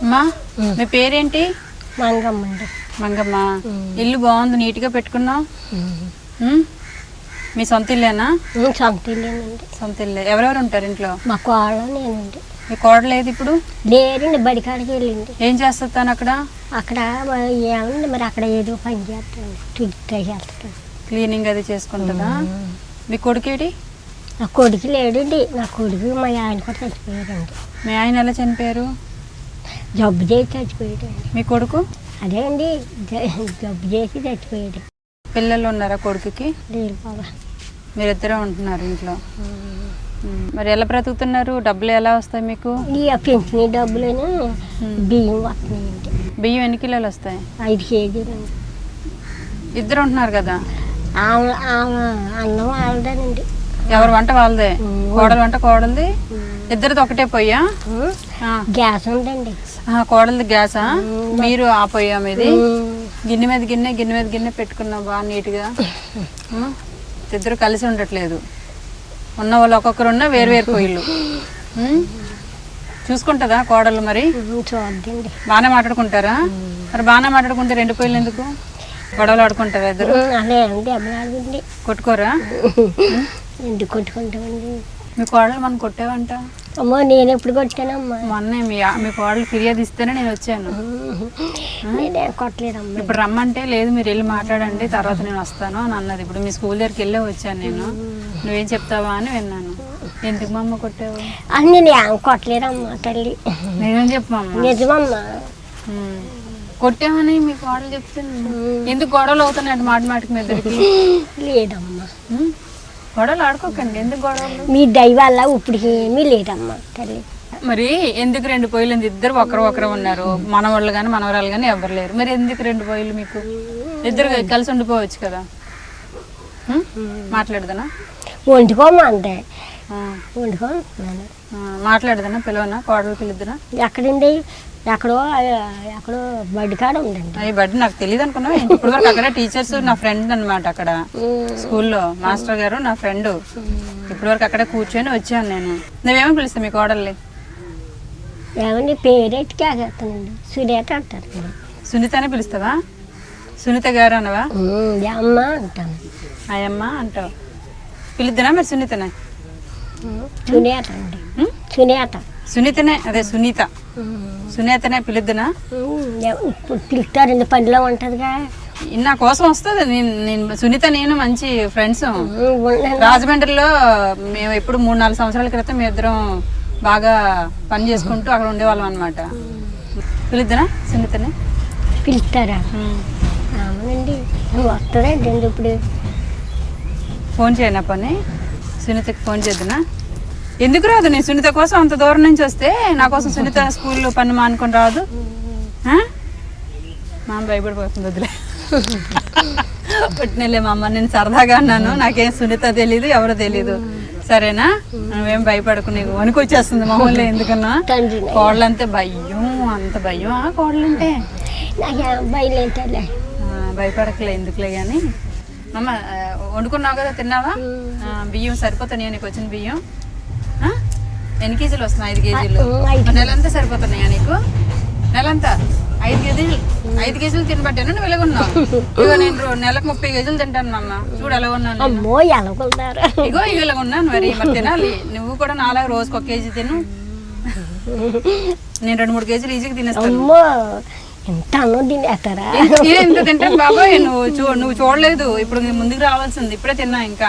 అమ్మా మీ పేరేంటి? మంగమ్మండి. మంగమ్మ. ఇల్లు బాగుంది నీట్గా పెట్టుకున్నావు? మీ సొంత ఇల్లేనా? సొంత ఇల్లేనండి. సొంత ఇల్లే. ఎవరెవరు ఉంటారు ఇంట్లో? మా కోళ్ళ నేనండి. మీ కోడలు లేదు ఇప్పుడు? లేరండి బడికాడికి వెళ్ళింది. ఏం చేస్తుంది తను అక్కడ? అక్కడ ఏమండి మరి అక్కడ ఏదో పని చేస్తాండి తుడితే చేస్తాడు క్లీనింగ్ అది చేసుకుంటుందా? మీ కొడుకేటి? నా కొడుకు లేడండి. నా కొడుకు మా ఆయన కూడా చచ్చిపోయాడండి మీ ఆయన ఎలా చనిపోయారు? జబ్బు చేసి చచ్చిపోయాడండి మీ కొడుకు? అదే అండి జబ్బు చేసి చచ్చిపోయాడు పిల్లలు ఉన్నారా కొడుకుకి? బాబా. మీరిద్దరే ఉంటున్నారు ఇంట్లో. మరి ఎలా బ్రతుకుతున్నారు? డబ్బులు ఎలా వస్తాయి మీకు? ఈ పెంచిన డబ్బులను బియ్యం వస్తున్నాయండి. బియ్యం ఎన్ని కిలోలు వస్తాయి? ఐదు కేజీలండి ఇద్దరు ఉంటున్నారు కదా? ఆమె ఆమె అన్నం వాళ్ళదేనండి ఎవరి వంట వాళ్ళదే. కోడలు వంట కోడలిది. ఇద్దరిది ఒకటే పొయ్యా. గ్యాస్ ఉందండి. కోడలిది గ్యాసా? మీరు ఆ పొయ్యా మీది? గిన్నె మీద గిన్నె గిన్నె మీద గిన్నె పెట్టుకున్నాం బాగా నీట్గా? ఇద్దరు కలిసి ఉండట్లేదు. ఉన్న వాళ్ళు ఒక్కొక్కరు ఉన్న వేరు వేరు పొయ్యిలు? చూసుకుంటుందా కోడలు మరి? బాగానే మాట్లాడుకుంటారా? మరి బాగానే మాట్లాడుకుంటే రెండు పొయ్యిలు ఎందుకు? గొడవలు ఆడుకుంటారా ఇద్దరు? కొట్టుకోరా? ఎందుకు కొట్టుకుంటామండి? మీ కోడలు మనం కొట్టేవంట? అమ్మో నేను ఎప్పుడు కొట్టానమ్మా? మొన్నే మీ మీ కోడలు ఫిర్యాదు ఇస్తేనే నేను వచ్చాను. నేనే కొట్టలేదమ్మా. ఇప్పుడు రమ్మంటే లేదు మీరు వెళ్ళి మాట్లాడండి తర్వాత నేను వస్తాను అని అన్నది. ఇప్పుడు మీ స్కూల్ దగ్గరికి వెళ్ళే వచ్చాను నేను. నువ్వేం చెప్తావా అని విన్నాను. ఎందుకు మా అమ్మ కొట్టావు? అని నేను ఏం కొట్టలేదమ్మా తల్లి. నేనేం చెప్పమమ్మ నిజమమ్మా. కొట్టామని మీ కోడలు చెప్తుంది. ఎందుకు గొడవలు అవుతున్నాయి మాట మాటకి మీ ఇద్దరికి? లేదమ్మా? గొడవలు ఆడుకోకండి. ఎందుకు గొడవలు? మీ దయ వల్ల ఇప్పటికి ఏమీ లేదమ్మా. తల్లి మరి ఎందుకు రెండు పొయ్యిలు? ఇద్దరు ఒకరు ఒకరు ఉన్నారు. మనవాళ్ళు కానీ మనవరాలు కానీ ఎవరు లేరు. మరి ఎందుకు రెండు పొయ్యిలు మీకు? ఇద్దరు కలిసి ఉండిపోవచ్చు కదా? మాట్లాడదనా? వండుకోమ్మా ఆ, మాట్లాడదనా పిలవనా? కోడలు పిలుద్దునా? ఎక్కడండి? ఎక్కడో ఎక్కడో బడికాడ ఉందండి. అయ్యి బట్టి నాకు తెలియదు అనుకున్నావు? ఇప్పుడు వరకు అక్కడ టీచర్స్ నా ఫ్రెండ్ అన్నమాట అక్కడ స్కూల్లో. మాస్టర్ గారు నా ఫ్రెండ్ ఇప్పటి వరకు అక్కడ కూర్చొని వచ్చాను నేను. నువ్వేమో పిలుస్తావు మీ కోడల్ని? ఏమండి పేరెట్టి కాకేస్తానండి సురేట అంటారు సునీతనే పిలుస్తావా? సునీత గారు అనవా? అమ్మ అంటాను. అయ్యమ్మ అంటావు. పిలుద్దునా మరి సునీతనే? సునేత అండి? సునేత. సునీతనే అదే సునీత. సునీతనే పిలుద్దునా? ఇప్పుడు పిలుస్తారండి పనిలో ఉంటుందిగా? నా కోసం వస్తుంది. నేను నేను సునీత నేను మంచి ఫ్రెండ్స్. రాజమండ్రిలో మేము ఎప్పుడు మూడు నాలుగు సంవత్సరాల క్రితం మేము ఇద్దరం బాగా పని చేసుకుంటూ అక్కడ ఉండేవాళ్ళం అనమాట పిలుద్దునా సునీతని? పిలుస్తారా? అవునండి. వస్తుందండి ఇప్పుడు? ఫోన్ చేయనా పని. సునీతకి ఫోన్ చేద్దునా? ఎందుకు రాదు? నేను సునీత కోసం అంత దూరం నుంచి వస్తే నా కోసం సునీత స్కూల్లో పని మానుకొని రాదు? మా అమ్మ భయపడిపోతుంది వదిలే. పుట్టినలే మా అమ్మ నేను సరదాగా అన్నాను. నాకేం సునీత తెలీదు ఎవరో తెలీదు. సరేనా? నువ్వేం భయపడకు నీకు వణుకొచ్చేస్తుంది మామూలుగా ఎందుకన్నా? కోడలంటే భయం అంత భయం. ఆ ఆ, భయపడకలే ఎందుకులే కానీ అమ్మ వండుకున్నావు కదా తిన్నావా? బియ్యం సరిపోతున్నాయా నీకు వచ్చిన బియ్యం? ఎన్ని కేజీలు వస్తున్నాయి? ఐదు కేజీలు. నెలంతా సరిపోతున్నాయా నీకు? నెలంతా? ఐదు కేజీలు. ఐదు కేజీలు తినబట్టాను నువ్వు ఎలాగున్నావు ఇగో నేను నెలకు ముప్పై కేజీలు తింటాను అమ్మ చూడు ఎలా ఉన్నాను ఇగో ఇగో ఇలా ఉన్నాను మరి. మరి తినాలి. నువ్వు కూడా నాలుగు రోజుకి ఒక కేజీ తిను. నేను రెండు మూడు కేజీలు ఈజీగా తినేస్తాను. ఎంత అన్నం తినేస్తారా ఇంత తింటాను బాబాయ్ నువ్వు చూ నువ్వు చూడలేదు. ఇప్పుడు నేను ముందుకు రావాల్సింది. ఇప్పుడే తిన్నా ఇంకా.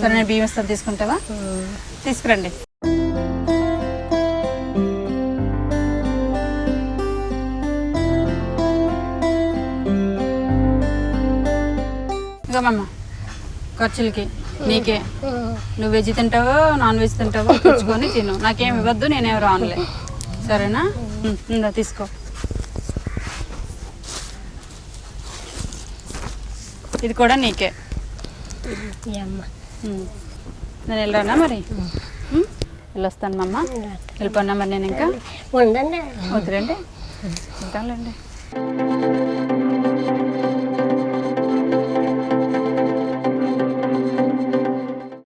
సరే నేను బియ్యం తీసుకుంటావా? తీసుకురండి. ఇగోమమ్మ ఖర్చులకి నీకే. నువ్వు వెజ్ తింటావో నాన్ వెజ్ తింటావో తెచ్చుకొని తిను. నాకేం ఇవ్వద్దు నేనేం రానులే. సరేనా? ఇందా తీసుకో. ఇది కూడా నీకే. అమ్మ. నేను వెళ్ళరానా మరి? వెళ్ళొస్తాను మమ్మ వెళ్ళిపోన్నా మరి నేను ఇంకా? ఉండండి వద్దులేండి. ఉంటానులేండి.